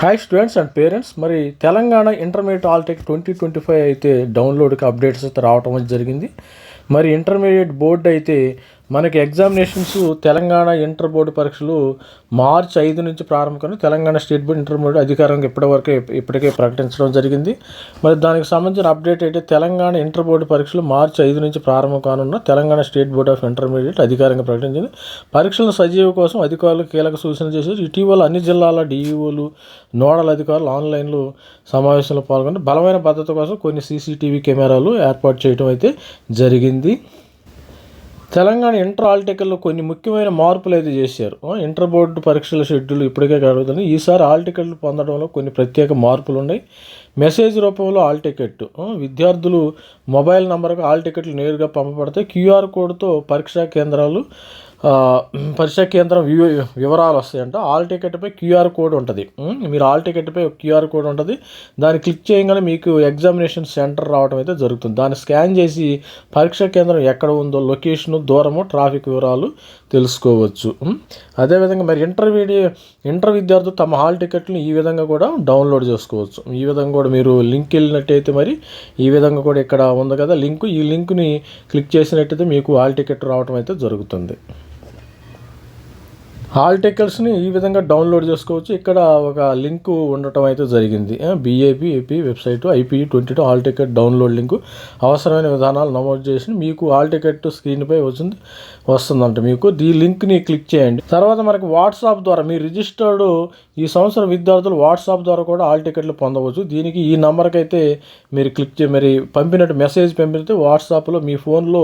Hi students and parents మరి Telangana intermediate hall ticket twenty twenty five అయితే డౌన్లోడ్కి updates అయితే రావటం జరిగింది. మరి ఇంటర్మీడియట్ బోర్డు అయితే మనకి ఎగ్జామినేషన్స్ తెలంగాణ ఇంటర్ బోర్డు పరీక్షలు మార్చి ఐదు నుంచి ప్రారంభం తెలంగాణ స్టేట్ బోర్డు ఇంటర్మీడియట్ అధికారం ఇప్పటివరకే ఇప్పటికే ప్రకటించడం జరిగింది. మరి దానికి సంబంధించిన అప్డేట్ అయితే తెలంగాణ ఇంటర్ బోర్డు పరీక్షలు మార్చి ఐదు నుంచి ప్రారంభం కానున్న Telangana state board of intermediate అధికారంగా ప్రకటించింది. పరీక్షల సజీవ కోసం అధికారులు కీలక సూచనలు చేశారు. ఇటీవల అన్ని జిల్లాల డిఈఓలు నోడల్ అధికారులు ఆన్లైన్లో సమావేశంలో పాల్గొని బలమైన భద్రత కోసం కొన్ని సీసీటీవీ కెమెరాలు ఏర్పాటు చేయడం అయితే జరిగింది. తెలంగాణ ఇంటర్ ఆల్టికల్లో కొన్ని ముఖ్యమైన మార్పులు అయితే చేశారు. ఇంటర్ బోర్డు పరీక్షల షెడ్యూల్ ఇప్పటికే కలుగుతుంది ఈసారి ఆల్ టికెట్లు పొందడంలో కొన్ని ప్రత్యేక మార్పులు ఉన్నాయి. మెసేజ్ రూపంలో ఆల్ టికెట్ విద్యార్థులు మొబైల్ నెంబర్కు ఆల్ టికెట్లు నేరుగా పంపబడతాయి. క్యూఆర్ కోడ్తో పరీక్షా కేంద్రాలు పరీక్షా కేంద్రం వివ వివరాలు వస్తాయంట. ఆల్ టికెట్పై క్యూఆర్ కోడ్ ఉంటుంది. మీరు ఆల్ టికెట్పై క్యూఆర్ కోడ్ ఉంటుంది. దాన్ని క్లిక్ చేయగానే మీకు ఎగ్జామినేషన్ సెంటర్ రావడం అయితే జరుగుతుంది. దాన్ని స్కాన్ చేసి పరీక్షా కేంద్రం ఎక్కడ ఉందో లొకేషను దూరము ట్రాఫిక్ వివరాలు తెలుసుకోవచ్చు. అదేవిధంగా మరి ఇంటర్మీడియట్ ఇంటర్ విద్యార్థులు తమ హాల్ టికెట్ని ఈ విధంగా కూడా డౌన్లోడ్ చేసుకోవచ్చు. ఈ విధంగా కూడా మీరు లింక్ వెళ్ళినట్టయితే మరి ఈ విధంగా కూడా ఇక్కడ ఉంది కదా లింక్ ఈ లింక్ని క్లిక్ చేసినట్టయితే మీకు హాల్ టికెట్ రావడం అయితే జరుగుతుంది. హాల్ ఈ విధంగా డౌన్లోడ్ చేసుకోవచ్చు. ఇక్కడ ఒక లింక్ ఉండటం అయితే జరిగింది. BAP AP website IP twenty two hall ticket download link. అవసరమైన విధానాలు నమోదు చేసి మీకు హాల్ టికెట్ స్క్రీన్పై వచ్చింది వస్తుందంట మీకు. ఈ లింక్ని క్లిక్ చేయండి. తర్వాత మనకు వాట్సాప్ ద్వారా మీ రిజిస్టర్డ్ ఈ సంవత్సరం విద్యార్థులు వాట్సాప్ ద్వారా కూడా ఆల్ టికెట్లు పొందవచ్చు. దీనికి ఈ నెంబర్కి అయితే మీరు క్లిక్ చే మరి పంపినట్టు మెసేజ్ పంపితే వాట్సాప్లో మీ ఫోన్లో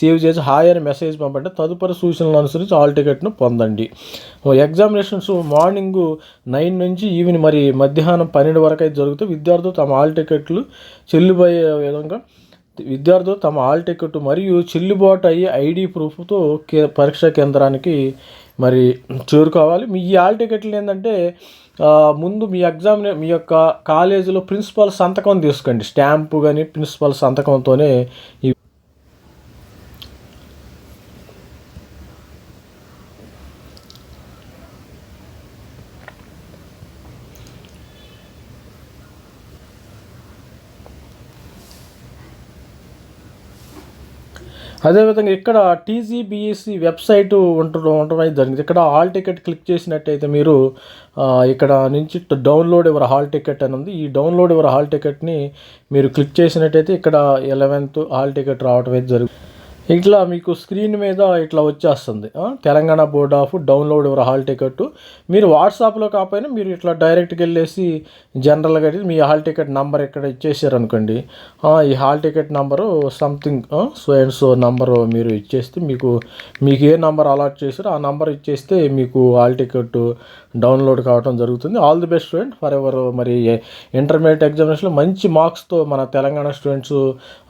సేవ్ చేసి హాయ్ అని మెసేజ్ పంపండి. తదుపరి సూచనలు అనుసరించి ఆల్ టికెట్ను పొందండి. ఎగ్జామినేషన్స్ మార్నింగ్ నైన్ నుంచి ఈవినింగ్ మరి మధ్యాహ్నం పన్నెండు వరకు అయితే జరుగుతాయి. విద్యార్థులు తమ ఆల్ టికెట్లు చెల్లిపోయే విధంగా విద్యార్థులు తమ ఆల్ టికెట్ మరియు చెల్లుబాటు అయ్యే ఐడి ప్రూఫ్తో కే పరీక్షా కేంద్రానికి మరి చేరుకోవాలి మీ ఈ హాల్ టికెట్లు ఏంటంటే ముందు మీ ఎగ్జామినే మీ యొక్క కాలేజీలో ప్రిన్సిపాల్ సంతకం తీసుకోండి. స్టాంపు కానీ ప్రిన్సిపాల్ సంతకంతోనే ఈ అదేవిధంగా ఇక్కడ టీజీబీఎస్సీ వెబ్సైట్ ఉండడం ఉండడం అయితే జరిగింది. ఇక్కడ హాల్ టికెట్ క్లిక్ చేసినట్టయితే మీరు ఇక్కడ నుంచి డౌన్లోడ్ ఎవర్ హాల్ టికెట్ అని ఉంది. ఈ డౌన్లోడ్ ఎవర్ హాల్ టికెట్ని మీరు క్లిక్ చేసినట్టయితే ఇక్కడ ఎలెవెన్త్ హాల్ టికెట్ రావడం అయితే జరుగుతుంది ఇట్లా మీకు స్క్రీన్ మీద ఇట్లా వచ్చేస్తుంది. Telangana board of download your hall ticket. మీరు వాట్సాప్లో కాకపోయినా మీరు ఇట్లా డైరెక్ట్గా వెళ్ళేసి జనరల్గా అయితే మీ హాల్ టికెట్ నంబర్ ఇక్కడ ఇచ్చేసారు అనుకోండి ఈ hall ticket number something so and so number మీరు ఇచ్చేస్తే మీకు మీకు ఏ నంబర్ అలాట్ చేసారో ఆ నంబర్ ఇచ్చేస్తే మీకు హాల్ టికెట్ డౌన్లోడ్ కావడం జరుగుతుంది. All the best student for ever మరి ఇంటర్మీడియట్ ఎగ్జామినేషన్లో మంచి మార్క్స్తో మన తెలంగాణ స్టూడెంట్స్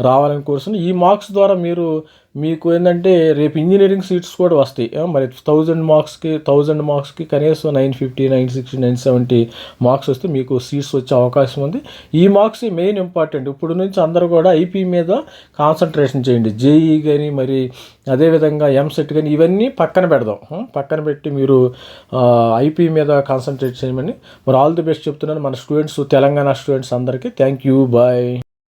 రావాలని కోరుతున్నాను ఈ మార్క్స్ ద్వారా మీరు మీకు ఏంటంటే రేపు ఇంజనీరింగ్ సీట్స్ కూడా వస్తాయి. మరి థౌజండ్ మార్క్స్కి థౌజండ్ మార్క్స్కి కనీసం nine fifty nine sixty nine seventy marks వస్తే మీకు సీట్స్ వచ్చే అవకాశం ఉంది. ఈ మార్క్స్ మెయిన్ ఇంపార్టెంట్ ఇప్పుడు నుంచి అందరూ కూడా ఐపీ మీద కాన్సన్ట్రేషన్ చేయండి. జేఈ కానీ మరి అదేవిధంగా ఎంసెట్ కానీ ఇవన్నీ పక్కన పెడదాం. పక్కన పెట్టి మీరు ఐపీ మీద కాన్సన్ట్రేట్ చేయమని. మరి ఆల్ ది బెస్ట్ చెప్తున్నాను. మన స్టూడెంట్స్ తెలంగాణ స్టూడెంట్స్ అందరికీ. Thank you bye